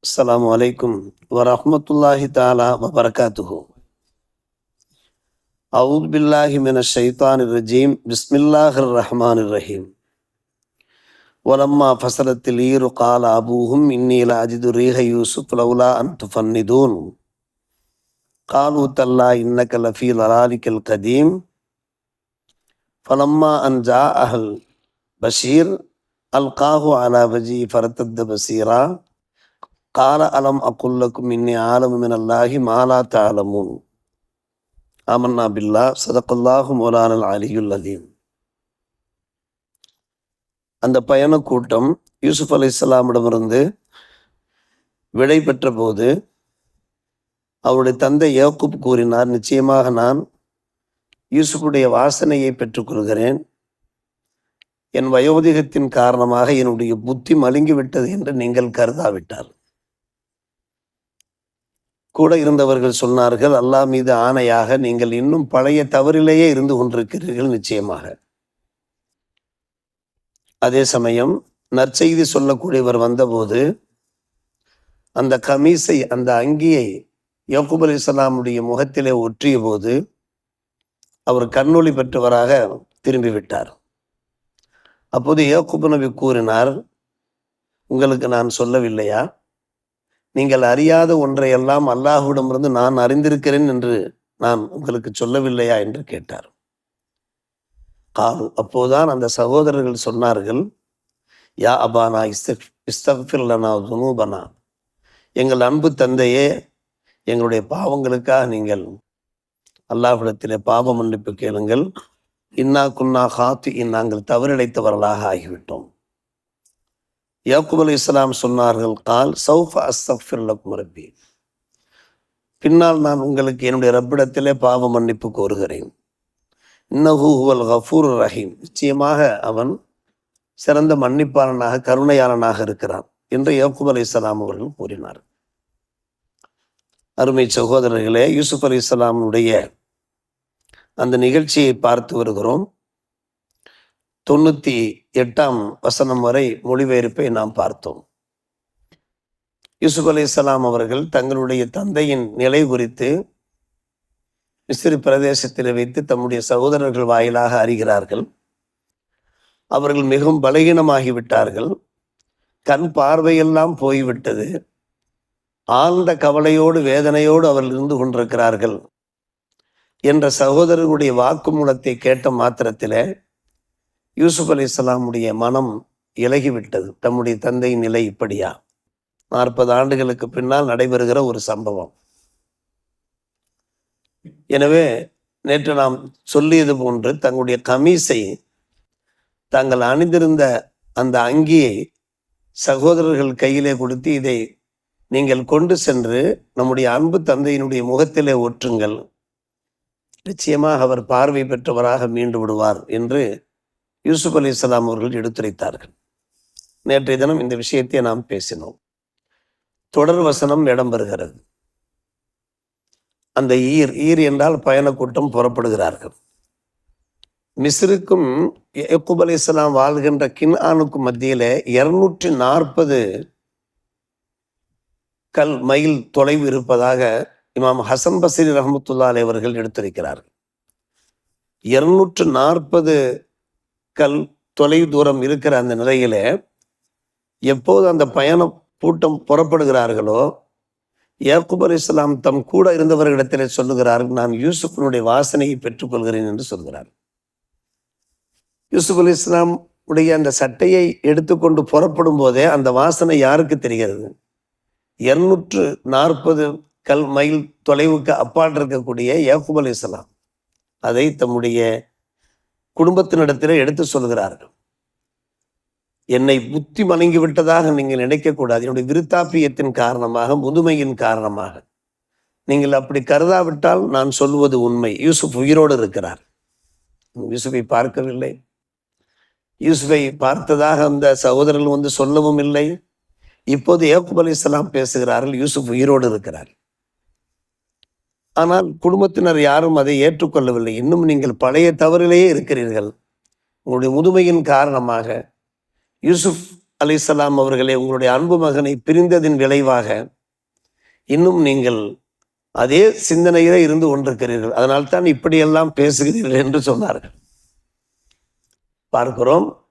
السلام عليكم ورحمة الله تعالى وبركاته. أعوذ بالله من الشيطان الرجيم. بسم الله الرحمن الرحيم. ولما فصلت العير قال أبوهم إني لأجد ريح يوسف لولا أن تفندون. قالوا تالله إنك لفي ضلالك القديم. فلما أن جاء البشير ألقاه على وجهه فارتد بصيرا. கால அலம் அக்குல்லக்கும் இன்னி ஆலமும் மின் அல்லாஹி மாலா தாலமுன் ஆமன்னா பில்லா சதக்குல்லாஹு மோலானல் அலியுல் அந்த பயண கூட்டம் யூசுப் அலி இஸ்லாமிடமிருந்து விடை பெற்ற போது அவருடைய தந்தை யோகுப் கூறினார் நிச்சயமாக நான் யூசுஃபுடைய வாசனையை பெற்றுக்கொள்கிறேன். என் வயோதிகத்தின் காரணமாக என்னுடைய புத்தி மலுங்கிவிட்டது என்று நீங்கள் கருதாவிட்டார் கூட இருந்தவர்கள் சொன்னார்கள் அல்லாஹ் மீது ஆணையாக நீங்கள் இன்னும் பழைய தவறிலேயே இருந்து கொண்டிருக்கிறீர்கள் நிச்சயமாக. அதே சமயம் நற்செய்தி சொல்லக்கூடியவர் வந்தபோது அந்த கமீஸை அந்த அங்கியை யக்கூப் அலி இஸ்லாமுடைய முகத்திலே ஒற்றிய போது அவர் கண்ணொளி பெற்றவராக திரும்பிவிட்டார் அப்போது யக்கூப் நபி கூறினார் உங்களுக்கு நான் சொல்லவில்லையா? நீங்கள் அறியாத ஒன்றையெல்லாம் அல்லாஹுவிடமிருந்து நான் அறிந்திருக்கிறேன் என்று நான் உங்களுக்கு சொல்லவில்லையா என்று கேட்டார். காலு அப்போதான் அந்த சகோதரர்கள் சொன்னார்கள் யா அபானா இஸ்தக் இஸ்தக்ஃபிர்லனா துனூபனா. எங்கள் அன்பு தந்தையே எங்களுடைய பாவங்களுக்காக நீங்கள் அல்லாஹ்விடத்திலே பாவ மன்னிப்பு கேளுங்கள். இன்னா குன்னா ஹாத்தி நாங்கள் தவறிழைத்தவர்களாக ஆகிவிட்டோம். யாக்குப் அலி இஸ்லாம் சொன்னார்கள் கால் சௌஃப அஸ்தஃபிர் லக்கும் ரப்பி. பின்னால் நான் உங்களுக்கு என்னுடைய ரப்பிடத்திலே பாவ மன்னிப்பு கோருகிறேன். இன்னஹூஹுவல் ஹஃபூர் கஃபூர் ரஹீம். நிச்சயமாக அவன் சிறந்த மன்னிப்பாளனாக கருணையாளனாக இருக்கிறான் என்று யாக்குப் அலி இஸ்லாம் அவர்கள் கூறினார். அருமை சகோதரர்களே யூசுப் அலி இஸ்லாமுடைய அந்த நிகழ்ச்சியை பார்த்து வருகிறோம். தொண்ணூத்தி எட்டாம் வசனம் வரை மொழிபெயர்ப்பை நாம் பார்த்தோம். யூசுப் அலி இஸ்லாம் அவர்கள் தங்களுடைய தந்தையின் நிலை குறித்து மிஸ்ரி பிரதேசத்தில் வைத்து தம்முடைய சகோதரர்கள் வாயிலாக அறிகிறார்கள். அவர்கள் மிகவும் பலகீனமாகிவிட்டார்கள். கண் பார்வையெல்லாம் போய்விட்டது. ஆழ்ந்த கவலையோடு வேதனையோடு அவர்கள் இருந்து கொண்டிருக்கிறார்கள். என்ற சகோதரர்களுடைய வாக்குமூலத்தை கேட்ட மாத்திரத்திலே யூசுப் அலி இஸ்லாமுடைய மனம் இலகிவிட்டது. தம்முடைய தந்தையின் நிலை இப்படியா? நாற்பது ஆண்டுகளுக்கு பின்னால் நடைபெறுகிற ஒரு சம்பவம். எனவே நேற்று நாம் சொல்லியது போன்று தங்களுடைய கமீஸை தாங்கள் அணிந்திருந்த அந்த அங்கியை சகோதரர்கள் கையிலே கொடுத்து இதை நீங்கள் கொண்டு சென்று நம்முடைய அன்பு தந்தையினுடைய முகத்திலே ஒற்றுங்கள். நிச்சயமாக அவர் பார்வை பெற்றவராக மீண்டு விடுவார் என்று யூசுப் அலி இஸ்லாம் அவர்கள் எடுத்துரைத்தார்கள். நேற்றைய தினம் இந்த விஷயத்தை நாம் பேசினோம். தொடர் வசனம் இடம்பெறுகிறது அந்த ஈர் ஈர் என்றால் பயணக்கூட்டம் புறப்படுகிறார்கள். மிஸ்ருக்கும் யக்கூப் அலி இஸ்லாம் வாழ்கின்ற கின்ஆனுக்கும் மத்தியில் இருநூற்றி நாற்பது கல் மைல் தொலைவு இருப்பதாக இமாம் ஹசன் பசீர் ரஹமத்துல்லா அலைவர்கள் அவர்கள் இருநூற்று நாற்பது கல் தொலை தூரம் இருக்கிற அந்த நிலையில எப்போது அந்த பயணம் கூட்டம் புறப்படுகிறார்களோ யாக்கூப் அலி இஸ்லாம் தம் கூட இருந்தவர்களிடத்தில் சொல்லுகிறார்கள் நான் யூசுஃபினுடைய வாசனையை பெற்றுக்கொள்கிறேன் என்று சொல்கிறார். யூசுப் அலி இஸ்லாம் உடைய அந்த சட்டையை எடுத்துக்கொண்டு புறப்படும் போதே அந்த வாசனை யாருக்கு தெரிகிறது? இருநூற்று நாற்பது கல் மைல் தொலைவுக்கு அப்பால் இருக்கக்கூடிய யாக்கூப் அலி இஸ்லாம் அதை தம்முடைய குடும்பத்தினிடத்திலே எடுத்து சொல்கிறார்கள். என்னை புத்தி மணங்கி விட்டதாக நீங்கள் நினைக்கக்கூடாது என்னுடைய விருத்தாப்பியத்தின் காரணமாக முதுமையின் காரணமாக. நீங்கள் அப்படி கருதாவிட்டால் நான் சொல்வது உண்மை. யூசுப் உயிரோடு இருக்கிறார். யூசுஃபை பார்க்கவில்லை. யூசுஃபை பார்த்ததாக அந்த சகோதரர்கள் வந்து சொல்லவும் இல்லை. இப்போது ஏக்குப் அலி இஸ்லாம் பேசுகிறார்கள். யூசுப் உயிரோடு இருக்கிறார். ஆனால் குடும்பத்தினர் யாரும் அதை ஏற்றுக்கொள்ளவில்லை. இன்னும் நீங்கள் பழைய தவறிலேயே இருக்கிறீர்கள். உங்களுடைய முதுமையின் காரணமாக யூசுப் அலிசலாம் அவர்களே உங்களுடைய அன்பு மகனை பிரிந்ததின் விளைவாக இன்னும் நீங்கள் அதே சிந்தனையிலே இருந்து கொண்டிருக்கிறீர்கள். அதனால்தான் இப்படியெல்லாம் பேசுகிறீர்கள் என்று சொன்னார்கள். பார்க்கிறோம்.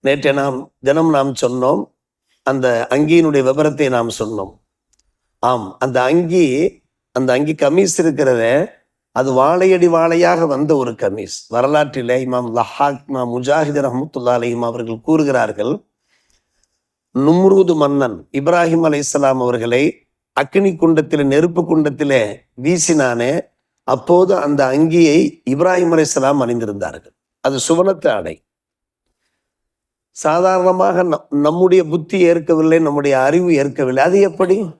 நேற்றை நாம் தினம் நாம் சொன்னோம். அந்த அங்கியினுடைய விவரத்தை நாம் சொன்னோம். ஆம் அந்த அங்கி அந்த அங்கி கமீஸ் இருக்கிறத அது வாழையடி வாழையாக வந்த ஒரு கமீஸ். வரலாற்றில் இமாம் லஹாக் இமாம் முஜாஹித் ரஹமத்துல்லா அலிம் அவர்கள் கூறுகிறார்கள் நும்ரூது மன்னன் இப்ராஹிம் அலை இஸ்லாம் அவர்களை அக்னி குண்டத்திலே நெருப்பு குண்டத்திலே வீசினானே அப்போது அந்த அங்கியை இப்ராஹிம் அலை இஸ்லாம் அணிந்திருந்தார்கள். அது சுவனத்து ஆடை. சாதாரணமாக நம்- நம்முடைய புத்தி ஏற்கவில்லை நம்முடைய அறிவு ஏற்கவில்லை. அது எப்படி?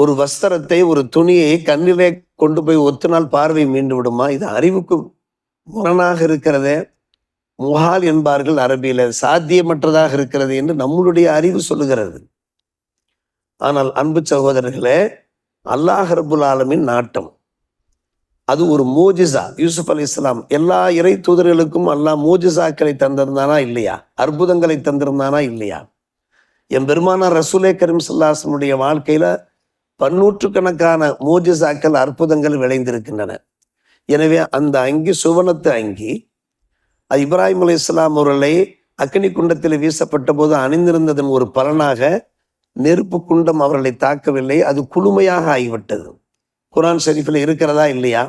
ஒரு வஸ்திரத்தை ஒரு துணியை கண்ணிலே கொண்டு போய் ஒத்தினால் பார்வை மீண்டு விடுமா? இது அறிவுக்கு முரணாக இருக்கிறதே. முகால் என்பார்கள் அரபியில் சாத்தியமற்றதாக இருக்கிறது என்று நம்மளுடைய அறிவு சொல்லுகிறது. ஆனால் அன்பு சகோதரர்களே அல்லாஹ் ரபுல் ஆலமின் நாட்டம். அது ஒரு மோஜிசா. யூசுப் அலி இஸ்லாம் எல்லா இறை தூதர்களுக்கும் அல்லாஹ் மோஜிசாக்களை தந்திருந்தானா இல்லையா? அற்புதங்களை தந்திருந்தானா இல்லையா? என் பெருமானார் ரசூலே கரீம் சல்லாசனுடைய வாழ்க்கையில பன்னூற்றுக்கணக்கான மூஜிசாக்கள் அற்புதங்கள் விளைந்திருக்கின்றன. எனவே அந்த அங்கி சுவனத்து அங்கி இப்ராஹிம் அலி இஸ்லாம் அவர்களை அக்னி குண்டத்தில் வீசப்பட்ட போது அணிந்திருந்ததன் ஒரு பலனாக நெருப்பு குண்டம் அவர்களை தாக்கவில்லை. அது குளுமையாக ஆகிவிட்டது. குரான் ஷெரீஃபில் இருக்கிறதா இல்லையா?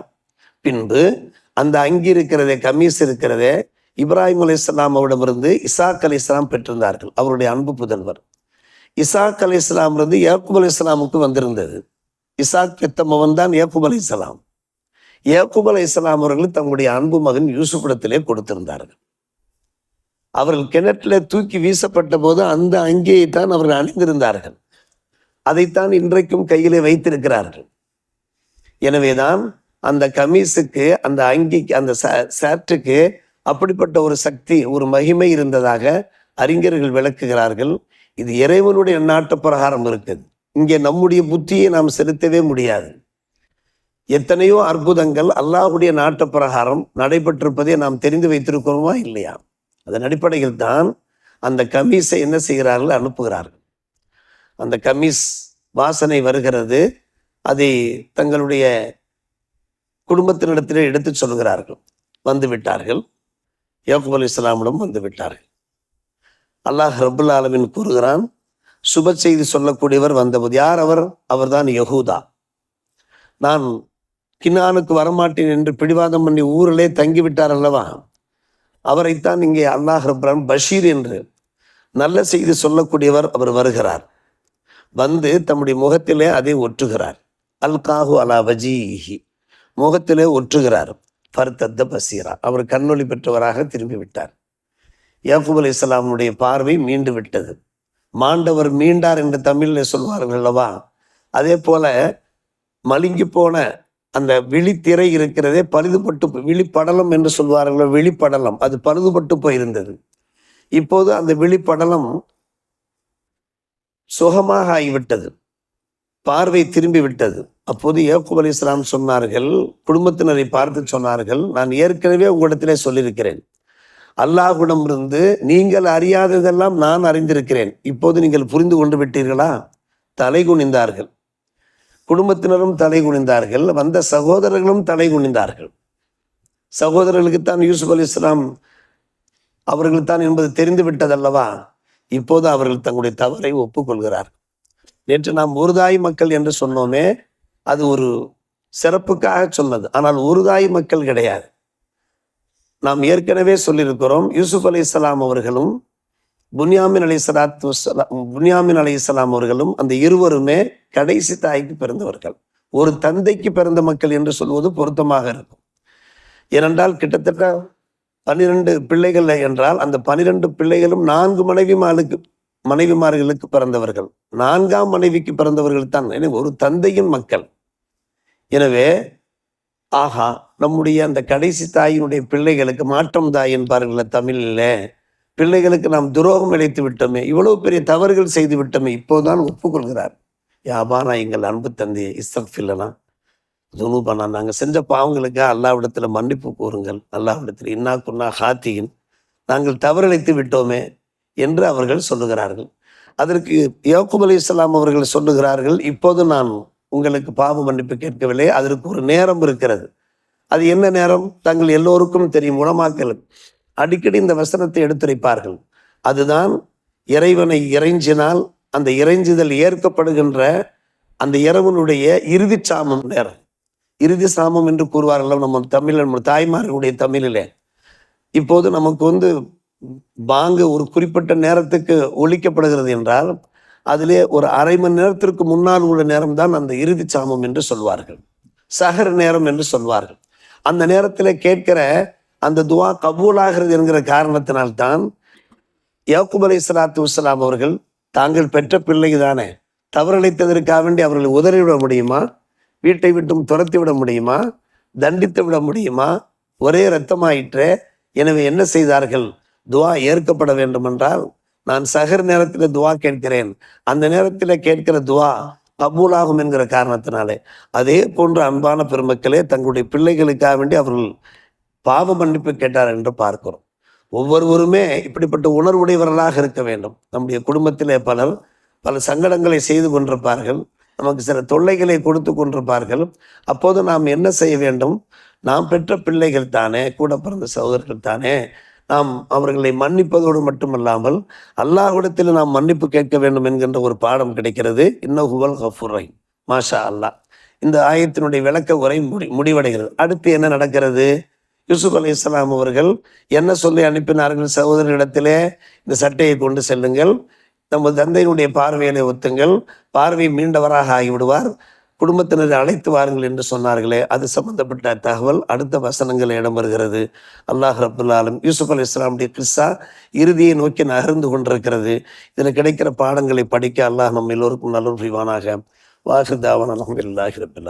பின்பு அந்த அங்கி இருக்கிறதே கமீஸ் இருக்கிறதே இப்ராஹிம் அலி இஸ்லாம் அவரிடமிருந்து இசாக் அலி இஸ்லாம் பெற்றிருந்தார்கள். அவருடைய அன்பு புதல்வர். இசாக் அலி இஸ்லாம் இருந்து யாக்கூப் அலி இஸ்லாமுக்கு வந்திருந்தது. இசாக் பெத்த மகன் தான் ஏக்குப் அலி இஸ்லாம். ஏக்குப் அலி இஸ்லாம் அவர்கள் தங்களுடைய அன்பு மகன் யூசுஃபிடத்திலே கொடுத்திருந்தார்கள். அவர்கள் கிணற்றில் தூக்கி வீசப்பட்ட போது அந்த அங்கியை தான் அவர்கள் அணிந்திருந்தார்கள். அதைத்தான் இன்றைக்கும் கையிலே வைத்திருக்கிறார்கள். எனவேதான் அந்த கமீஸுக்கு அந்த அங்கிக்கு அந்த சேர்ட்டுக்கு அப்படிப்பட்ட ஒரு சக்தி ஒரு மகிமை இருந்ததாக அறிஞர்கள் விளக்குகிறார்கள். இது இறைவனுடைய நாட்டு பிரகாரம் இருக்குது. இங்கே நம்முடைய புத்தியை நாம் செலுத்தவே முடியாது. எத்தனையோ அற்புதங்கள் அல்லாஹுடைய நாட்டு பிரகாரம் நடைபெற்றிருப்பதை நாம் தெரிந்து வைத்திருக்கிறோமா இல்லையா? அதன் அடிப்படையில் தான் அந்த கமீஸை என்ன செய்கிறார்கள்? அனுப்புகிறார்கள். அந்த கமீஸ் வாசனை வருகிறது. அதை தங்களுடைய குடும்பத்தினிடத்திலே எடுத்து சொல்கிறார்கள். வந்து விட்டார்கள் யாக்கூப் அலி இஸ்லாமிடம் வந்து விட்டார்கள் அல்லாஹ் ரபுல் ஆலமின் கூறுகிறான் சுப செய்தி சொல்லக்கூடியவர் வந்தபோது யார் அவர்? அவர்தான் யகூதா நான் கின்னானுக்கு வரமாட்டேன் என்று பிடிவாதம் பண்ணி ஊரிலே தங்கிவிட்டார் அல்லவா? அவரைத்தான் இங்கே அல்லாஹ் ரப்ரான் பஷீர் என்று நல்ல செய்தி சொல்லக்கூடியவர் அவர் வருகிறார். வந்து தம்முடைய முகத்திலே அதை ஒற்றுகிறார் அல்காஹு அலா வஜீஹி. முகத்திலே ஒற்றுகிறார் ஃபர்தத்த பசீரா. அவர் கண்ணொளி பெற்றவராக திரும்பி விட்டார் யாக்கூப் அலி இஸ்லாமுடைய பார்வை மீண்டு விட்டது. மாண்டவர் மீண்டார் என்று தமிழில் சொல்வார்கள் அல்லவா? அதே போல மழுங்கி போன அந்த விழித்திரை இருக்கிறதே பழுதுபட்டு விழிப்படலம் என்று சொல்வார்களோ விழிப்படலம். அது பழுதுபட்டு போயிருந்தது. இப்போது அந்த விழிப்படலம் சுகமாக ஆகிவிட்டது. பார்வை திரும்பி விட்டது. அப்போது யாக்கூப் அலி இஸ்லாம் சொன்னார்கள் குடும்பத்தினரை பார்த்து சொன்னார்கள் நான் ஏற்கனவே உங்களிடத்திலே சொல்லியிருக்கிறேன். அல்லாஹ்விடம் இருந்து நீங்கள் அறியாததெல்லாம் நான் அறிந்திருக்கிறேன். இப்போது நீங்கள் புரிந்து கொண்டு விட்டீர்களா? தலை குனிந்தார்கள். குடும்பத்தினரும் தலை குனிந்தார்கள். வந்த சகோதரர்களும் தலை குனிந்தார்கள். சகோதரர்களுக்குத்தான் யூசுப் அலி இஸ்லாம் அவர்களுக்குத்தான் என்பது தெரிந்து விட்டதல்லவா? இப்போது அவர்கள் தங்களுடைய தவறை ஒப்புக்கொள்கிறார் நேற்று நாம் உருதாய் மக்கள் என்று சொன்னோமே அது ஒரு சிறப்புக்காக சொன்னது. ஆனால் உருதாய் மக்கள் கிடையாது. நாம் ஏற்கனவே சொல்லியிருக்கிறோம் யூசுப் அலி இஸ்லாம் அவர்களும் புன்யாமின் அலி சலாத்து புன்யாமின் அலி இஸ்லாம் அவர்களும் அந்த இருவருமே கடைசி தாய்க்கு பிறந்தவர்கள். ஒரு தந்தைக்கு பிறந்த மக்கள் என்று சொல்வது பொருத்தமாக இருக்கும். ஏனென்றால் கிட்டத்தட்ட பன்னிரண்டு பிள்ளைகள் என்றால் அந்த பனிரெண்டு பிள்ளைகளும் நான்கு மனைவிமாருக்கு மனைவிமார்களுக்கு பிறந்தவர்கள். நான்காம் மனைவிக்கு பிறந்தவர்கள் தான். எனவே ஒரு தந்தையின் மக்கள். எனவே ஆஹா நம்முடைய அந்த கடைசி தாயினுடைய பிள்ளைகளுக்கு மாற்றம் தாய் என்பார்கள் தமிழில். பிள்ளைகளுக்கு நாம் துரோகம் இழைத்து விட்டோமே இவ்வளவு பெரிய தவறுகள் செய்து விட்டோமே இப்போதான் ஒப்புக்கொள்கிறார். யாபானா எங்கள் அன்பு தந்தை இஸ்தஃபில்லனா துணுபானா நாங்கள் செஞ்ச பாவங்களுக்கு அல்லாவிடத்தில் மன்னிப்பு கூறுங்கள் அல்லாவிடத்தில் இன்னா குன்னா ஹாத்தியின். நாங்கள் தவறிழைத்து விட்டோமே என்று அவர்கள் சொல்லுகிறார்கள். அதற்கு யோகுப் அலி இஸ்லாம் அவர்கள் சொல்லுகிறார்கள் இப்போது நான் உங்களுக்கு பாவ மன்னிப்பு கேட்கவில்லை. அதற்கு ஒரு நேரம் இருக்கிறது. அது என்ன நேரம்? தங்கள் எல்லோருக்கும் தெரியும் உணமாக்கல் அடிக்கடி இந்த வசனத்தை எடுத்துரைப்பார்கள். அதுதான் இறைவனை இறைஞ்சினால் அந்த இறைஞ்சுதல் ஏற்கப்படுகின்ற அந்த இறைவனுடைய இறுதி சாமம் நேரம். இறுதி சாமம் என்று கூறுவார்கள் நம்ம தமிழ் நம்ம தாய்மார்களுடைய தமிழிலே. இப்போது நமக்கு வந்து பாங்கு ஒரு குறிப்பிட்ட நேரத்துக்கு ஒழிக்கப்படுகிறது என்றால் அதிலே ஒரு அரை மணி நேரத்திற்கு முன்னால் உள்ள நேரம் தான் அந்த இறுதி சாமம் என்று சொல்வார்கள். சஹர் நேரம் என்று சொல்வார்கள். அந்த நேரத்தில் கேட்கிற அந்த துவா கபூலாகிறது என்கிற காரணத்தினால்தான் யாக்குப் அலி சலாத்து வசலாம் அவர்கள் தாங்கள் பெற்ற பிள்ளை தானே தவறளித்ததற்காக வேண்டி அவர்களை உதறிவிட முடியுமா? வீட்டை விட்டும் துரத்தி விட முடியுமா? தண்டித்து விட முடியுமா? ஒரே இரத்தமாயிற்றே எனவே என்ன செய்தார்கள்? துவா ஏற்கப்பட வேண்டுமென்றால் நான் சகர் நேரத்தில் துவா கேட்கிறேன். அந்த நேரத்தில் கேட்கிற துவா கபூலாகும் என்கிற காரணத்தினாலே. அதே போன்ற அன்பான பெருமக்களே தங்களுடைய பிள்ளைகளுக்காக வேண்டி அவர்கள் பாவ மன்னிப்பு கேட்டார் என்று பார்க்கிறோம். ஒவ்வொருவருமே இப்படிப்பட்ட உணர்வுடையவர்களாக இருக்க வேண்டும். நம்முடைய குடும்பத்திலே பலர் பல சங்கடங்களை செய்து கொண்டிருப்பார்கள். நமக்கு சில தொல்லைகளை கொடுத்து கொண்டிருப்பார்கள். அப்போது நாம் என்ன செய்ய வேண்டும்? நாம் பெற்ற பிள்ளைகள் தானே கூட பிறந்த சகோதரர்கள் தானே நாம் அவர்களை மன்னிப்பதோடு மட்டுமல்லாமல் அல்லாஹ்விடத்தில் நாம் மன்னிப்பு கேட்க வேண்டும் என்கின்ற ஒரு பாடம் கிடைக்கிறது. இன்னகுவல் ஹஃபுரை மாஷா அல்லாஹ். இந்த ஆயத்தினுடைய விளக்க உரை முடி முடிவடைகிறது. அடுத்து என்ன நடக்கிறது? யூசுப் அலி இஸ்லாம் அவர்கள் என்ன சொல்லி அனுப்பினார்கள்? சகோதரரிடத்திலே இந்த சட்டையை கொண்டு செல்லுங்கள். நமது தந்தையினுடைய பார்வையிலே ஒத்துங்கள். பார்வை மீண்டவராக ஆகிவிடுவார். குடும்பத்தினரை அழைத்து வாருங்கள் என்று சொன்னார்களே அது சம்பந்தப்பட்ட தகவல் அடுத்த வசனங்கள் இடம்பெறுகிறது. அல்லாஹ் ரபுல்லாலும் யூசுப் அலி இஸ்லாமுடைய கிறிஸ்தா இறுதியை நோக்கி நகர்ந்து கொண்டிருக்கிறது. இதில் கிடைக்கிற பாடங்களை படிக்க அல்லாஹ் நம்ம எல்லோருக்கும் நல்ல புரிவானாக. வாஹிதாவன் அலமதுல்லாஹி ரபுல்